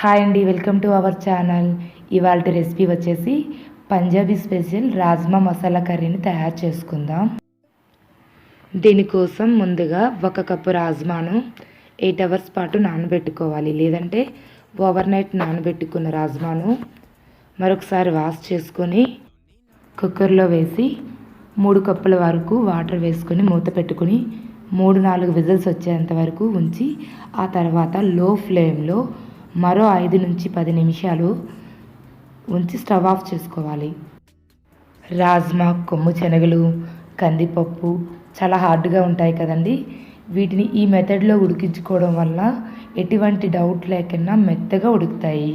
Hi అండి welcome to our channel. ఇవాళ recipe వచ్చేసి పంజాబీ స్పెషల్ రాజ్మా మసాలా కర్రీని తయారు చేసుకుందాం. దీనికోసం ముందుగా ఒక కప్పు రాజ్మాను ఎయిట్ అవర్స్ పాటు నానబెట్టుకోవాలి. లేదంటే ఓవర్ నైట్ నానబెట్టుకున్న రాజ్మాను మరొకసారి వాష్ చేసుకొని కుక్కర్లో వేసి మూడు కప్పుల వరకు వాటర్ వేసుకొని మూత పెట్టుకుని మూడు నాలుగు విజిల్స్ వచ్చేంత వరకు ఉంచి ఆ తర్వాత లో ఫ్లేమ్లో మరో ఐదు నుంచి పది నిమిషాలు ఉంచి స్టవ్ ఆఫ్ చేసుకోవాలి. రాజ్మా కొమ్ము శనగలు కందిపప్పు చాలా హార్డ్గా ఉంటాయి కదండి. వీటిని ఈ మెథడ్లో ఉడికించుకోవడం వల్ల ఎటువంటి డౌట్ లేకుండా మెత్తగా ఉడుకుతాయి.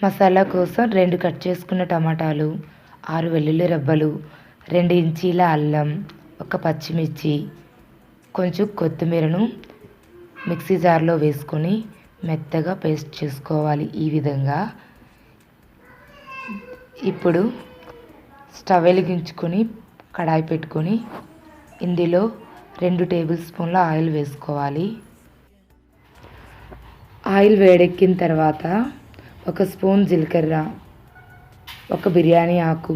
మసాలా కోసం రెండు కట్ చేసుకున్న టమాటాలు ఆరు వెల్లుల్లి రెబ్బలు రెండు ఇంచీల అల్లం ఒక పచ్చిమిర్చి కొంచెం కొత్తిమీరను మిక్సీ జార్లో వేసుకొని మెత్తగా పేస్ట్ చేసుకోవాలి ఈ విధంగా. ఇప్పుడు స్టవ్ వెలిగించుకొని కడాయి పెట్టుకొని ఇందులో రెండు టేబుల్ స్పూన్ల ఆయిల్ వేసుకోవాలి. ఆయిల్ వేడెక్కిన తర్వాత ఒక స్పూన్ జీలకర్ర ఒక బిర్యానీ ఆకు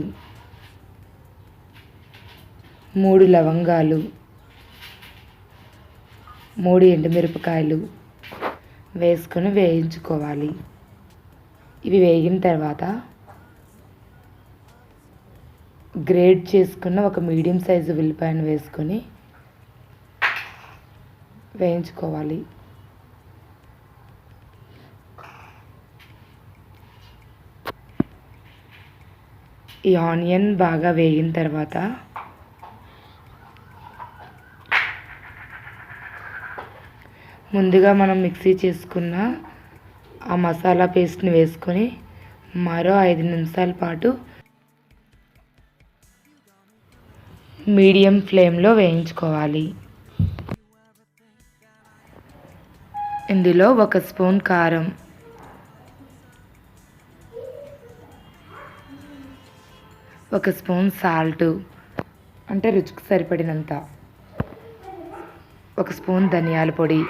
మూడు లవంగాలు మూడు ఎండుమిరపకాయలు వేసుకొని వేయించుకోవాలి. ఇవి వేగిన తర్వాత గ్రేడ్ చేసుకున్న ఒక మీడియం సైజు ఉల్లిపాయను వేసుకొని వేయించుకోవాలి. ఈ ఆనియన్ బాగా వేగిన తర్వాత ముందుగా మనం మిక్సీ చేసుకున్న ఆ మసాలా పేస్ట్ని వేసుకొని మరో ఐదు నిమిషాల పాటు మీడియం ఫ్లేమ్లో వేయించుకోవాలి. ఇందులో ఒక స్పూన్ కారం ఒక స్పూన్ సాల్ట్ అంటే రుచికి సరిపడినంత ఒక స్పూన్ ధనియాల పొడి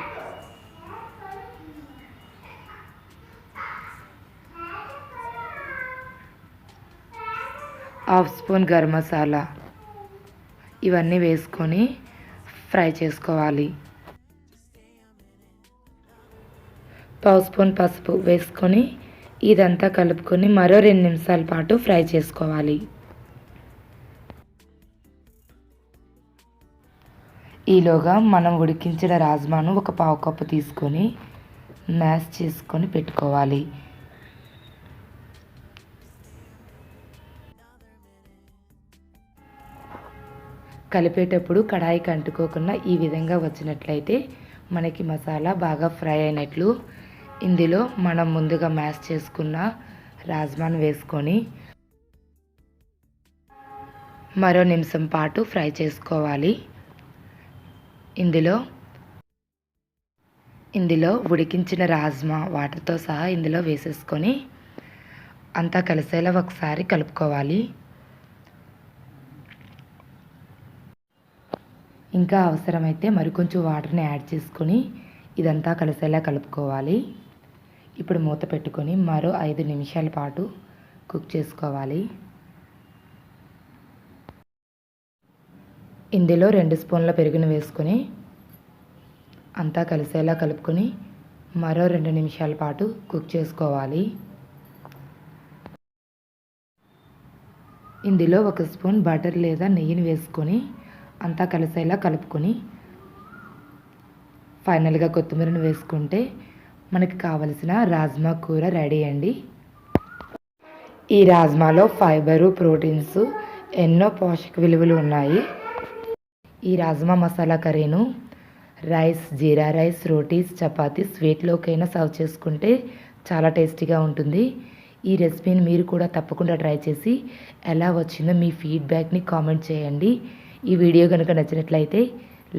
హాఫ్ స్పూన్ గరం మసాలా. ఇవన్నీ వేసుకొని ఫ్రై చేసుకోవాలి. పావు స్పూన్ పసుపు వేసుకొని ఇదంతా కలుపుకొని మరో రెండు నిమిషాల పాటు ఫ్రై చేసుకోవాలి. ఈలోగా మనం ఉడికించిన రాజ్మాను ఒక పావు కప్పు తీసుకొని మ్యాష్ చేసుకొని పెట్టుకోవాలి. కలిపేటప్పుడు కడాయికి అంటుకోకుండా ఈ విధంగా వచ్చినట్లయితే మనకి మసాలా బాగా ఫ్రై అయినట్లు ఇందులో మనం ముందుగా మ్యాష్ చేసుకున్న రాజ్మాన్ వేసుకొని మరో నిమిషం పాటు ఫ్రై చేసుకోవాలి. ఇందులో ఇందులో ఉడికించిన రాజ్మా వాటర్తో సహా ఇందులో వేసేసుకొని అంతా కలిసేలా ఒకసారి కలుపుకోవాలి. ఇంకా అవసరమైతే మరికొంచెం వాటర్ని యాడ్ చేసుకొని ఇదంతా కలిసేలా కలుపుకోవాలి. ఇప్పుడు మూత పెట్టుకొని మరో ఐదు నిమిషాల పాటు కుక్ చేసుకోవాలి. ఇందులో రెండు స్పూన్ల పెరుగును వేసుకొని అంతా కలిసేలా కలుపుకొని మరో రెండు నిమిషాల పాటు కుక్ చేసుకోవాలి. ఇందులో ఒక స్పూన్ బటర్ లేదా నెయ్యిని వేసుకొని అంతా కలిసేలా కలుపుకొని ఫైనల్గా కొత్తిమీరను వేసుకుంటే మనకి కావలసిన రాజ్మా కూర రెడీ అండి. ఈ రాజ్మాలో ఫైబరు ప్రోటీన్స్ ఎన్నో పోషక విలువలు ఉన్నాయి. ఈ రాజ్మా మసాలా కర్రీను రైస్ జీరా రైస్ రోటీస్ చపాతీ స్వీట్లోకైనా సర్వ్ చేసుకుంటే చాలా టేస్టీగా ఉంటుంది. ఈ రెసిపీని మీరు కూడా తప్పకుండా ట్రై చేసి ఎలా వచ్చిందో మీ ఫీడ్బ్యాక్ని కామెంట్ చేయండి. ఈ వీడియో కనుక నచ్చినట్లయితే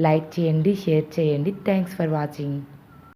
లైక్ చేయండి షేర్ చేయండి. Thanks for watching